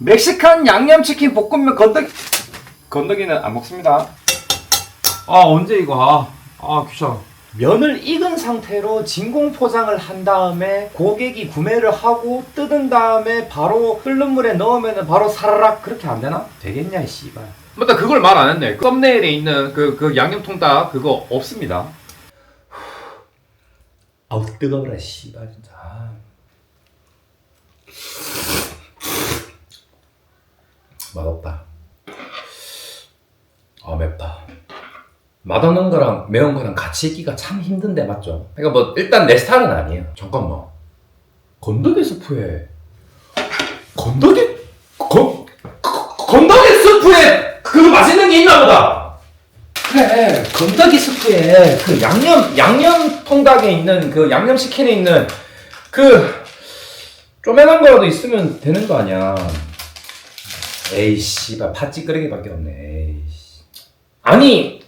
멕시칸 양념치킨 볶음면 건더기 건더기는 안 먹습니다. 아 언제 이거 아, 아 귀찮아 면을 익은 상태로 진공 포장을 한 다음에 고객이 구매를 하고 뜯은 다음에 바로 끓는 물에 넣으면 바로 사라락 그렇게 안 되나? 되겠냐 이 씨발. 맞다 그걸 말 안 했네 썸네일에 있는 그, 그 양념통닭 그거 없습니다 아우 뜨거워라 씨발 진짜. 아. 맛없다. 아 맵다. 맛없는 거랑 매운 거랑 같이 있기가 참 힘든데 맞죠? 그러니까 뭐 일단 내 스타일은 아니에요. 잠깐만. 건더기 스프에 건더기 건 건더기 스프에 그 맛있는 게 있나 보다. 그래 건더기 스프에 그 양념 양념 통닭에 있는 그 양념 치킨에 있는 그 쪼매난 거라도 있으면 되는 거 아니야. 에이 씨발 팥 찌끄레기밖에 없네. 에이 씨. 아니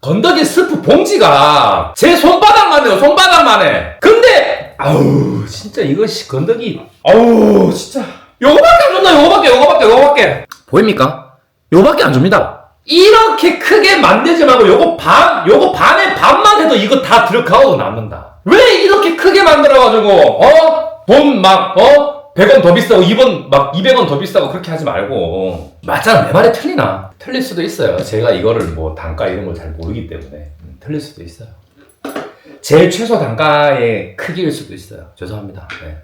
건더기 스프 봉지가 제 손바닥만 해요 손바닥만 해. 근데 아우 진짜 이것이 건더기 아우 진짜 요거밖에 안 줬나 요거밖에 요거밖에 요거밖에 보입니까? 요거밖에 안 줍니다. 이렇게 크게 만들지 말고 요거 반, 요거 반에 반만 해도 이거 다 들어가고 남는다. 왜 이렇게 크게 만들어가지고, 어? 돈 막, 어? 100원 더 비싸고, 2번 막 200원 더 비싸고 그렇게 하지 말고. 맞잖아. 내 말이 틀리나? 틀릴 수도 있어요. 제가 이거를 뭐 단가 이런 걸 잘 모르기 때문에. 음, 틀릴 수도 있어요. 제일 최소 단가의 크기일 수도 있어요. 죄송합니다. 네.